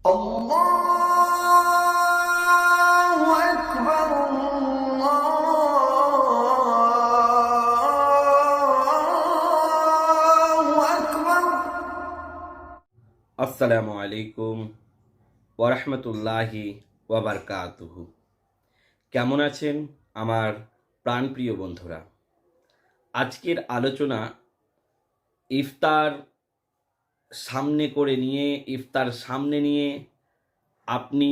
আসসালামু আলাইকুম ওরহমতুল্লাহি ওয়াবারকাতুহু কেমন আছেন আমার প্রাণপ্রিয় বন্ধুরা? আজকের আলোচনা ইফতার সামনে করে নিয়ে, ইফতার সামনে নিয়ে আপনি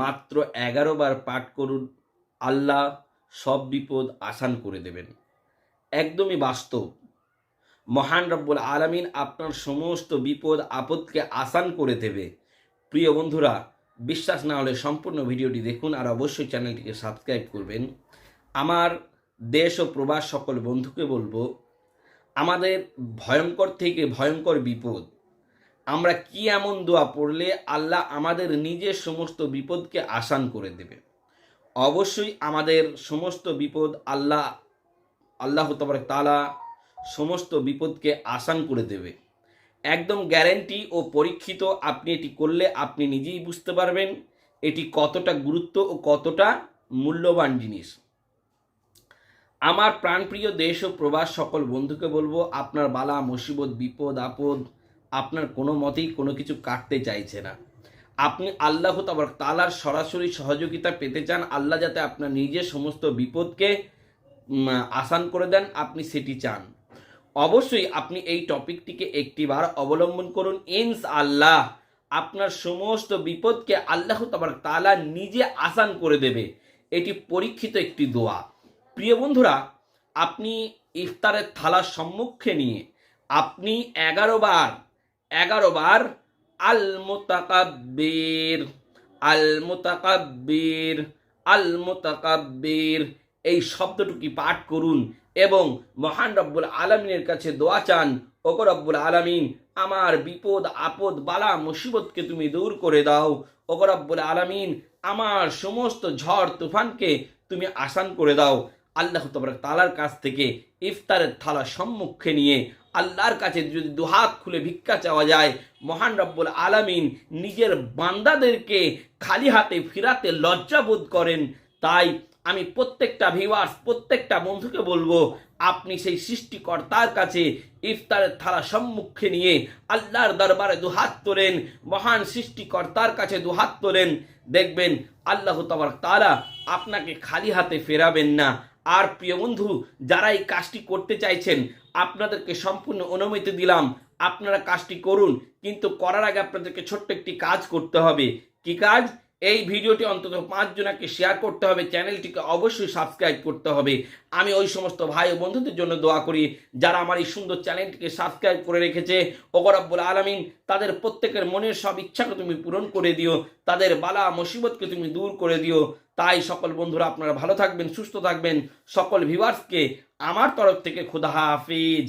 মাত্র এগারো বার পাঠ করুন, আল্লাহ সব বিপদ আসান করে দেবেন। একদমই বাস্তব। মহান রব্বুল আলামিন আপনার সমস্ত বিপদ, আপদকে আসান করে দেবে। প্রিয় বন্ধুরা, বিশ্বাস না হলে সম্পূর্ণ ভিডিওটি দেখুন আর অবশ্যই চ্যানেলটিকে সাবস্ক্রাইব করবেন। আমার দেশ ও প্রবাস সকল বন্ধুকে বলব, আমাদের ভয়ঙ্কর থেকে ভয়ঙ্কর বিপদ আমরা কি এমন দোয়া পড়লে আল্লাহ আমাদের নিজের সমস্ত বিপদকে আসান করে দেবে? অবশ্যই আমাদের সমস্ত বিপদ আল্লাহ আল্লাহ তবরক তালা সমস্ত বিপদকে আসান করে দেবে। একদম গ্যারেন্টি ও পরীক্ষিত আপনি এটি করলে আপনি নিজেই বুঝতে পারবেন এটি কতটা গুরুত্ব ও কতটা মূল্যবান জিনিস। আমার প্রাণপ্রিয় দেশ ও প্রবাস সকল বন্ধুকে বলব, আপনার বালা, মুসিবত, বিপদ, আপদ আপনার কোনো মতেই কোনো কিছু কাটতে চাইছে না। আপনি আল্লাহ তাবার তালার সরাসরি সহযোগিতা পেতে চান, আল্লাহ যাতে আপনার নিজের সমস্ত বিপদকে আসান করে দেন, আপনি সেটি চান। অবশ্যই আপনি এই টপিকটিকে একটিবার অবলম্বন করুন। ইনস আল্লাহ আপনার সমস্ত বিপদকে আল্লাহ তাবার তালা নিজে আসান করে দেবে। এটি পরীক্ষিত একটি দোয়া। প্রিয় বন্ধুরা, আপনি ইফতারের থালার সম্মুখে নিয়ে আপনি এগারো বার এগারো বার আল মোতাকাব্বির আল মোতাকাব্বির আল মোতাকাব্বির এই শব্দটুকি পাঠ করুন এবং মহান রব্বুল আলমিনের কাছে দোয়া চান, ওগো রব্বুল আলমিন, আমার বিপদ, আপদ, বালা, মুসিবতকে তুমি দূর করে দাও। ওগো রব্বুল আলমিন, আমার সমস্ত ঝড়, তুফানকে তুমি আসান করে দাও। আল্লাহ তালার কাছ থেকে ইফতারের থালা সম্মুখে নিয়ে আল্লাহর কাছে যদি দুহাত খুলে ভিক্ষা চাওয়া যায়, মহান রব্বুল আলামিন নিজের বান্দাদেরকে খালি হাতে ফিরাতে লজ্জাবোধ করেন। তাই আমি প্রত্যেকটা ভিউয়ার্স প্রত্যেকটা বন্ধুকে বলব, আপনি সেই সৃষ্টিকর্তার কাছে ইফতারের থালা সম্মুখে নিয়ে আল্লাহর দরবারে দুহাত তোলেন, মহান সৃষ্টিকর্তার কাছে দুহাত তোলেন। দেখবেন আল্লাহ তাবার তারা আপনাকে খালি হাতে ফেরাবেন না। আর প্রিয় বন্ধু, যারা এই কাজটি করতে চাইছেন, আপনাদেরকে সম্পূর্ণ অনুমতি দিলাম। আপনারা কাজটি করুন, কিন্তু করার আগে আপনাদেরকে ছোট্ট একটি কাজ করতে হবে। কি কাজ? এই ভিডিওটি অন্তত পাঁচ জনাকে শেয়ার করতে হবে চ্যানেলটিকে অবশ্যই সাবস্ক্রাইব করতে হবে। আমি ওই সমস্ত ভাই ও বন্ধুদের জন্য দোয়া করি, যারা আমার এই সুন্দর চ্যানেলটিকে সাবস্ক্রাইব করে রেখেছে। ওগরাব্বুল আলমিন, তাদের প্রত্যেকের মনের সব ইচ্ছাকে তুমি পূরণ করে দিও, তাদের বালা মুসিবতকে তুমি দূর করে দিও। তাই সকল বন্ধুরা আপনারা ভালো থাকবেন, সুস্থ থাকবেন। সকল ভিউয়ার্সকে আমার তরফ থেকে খুদা হাফিজ।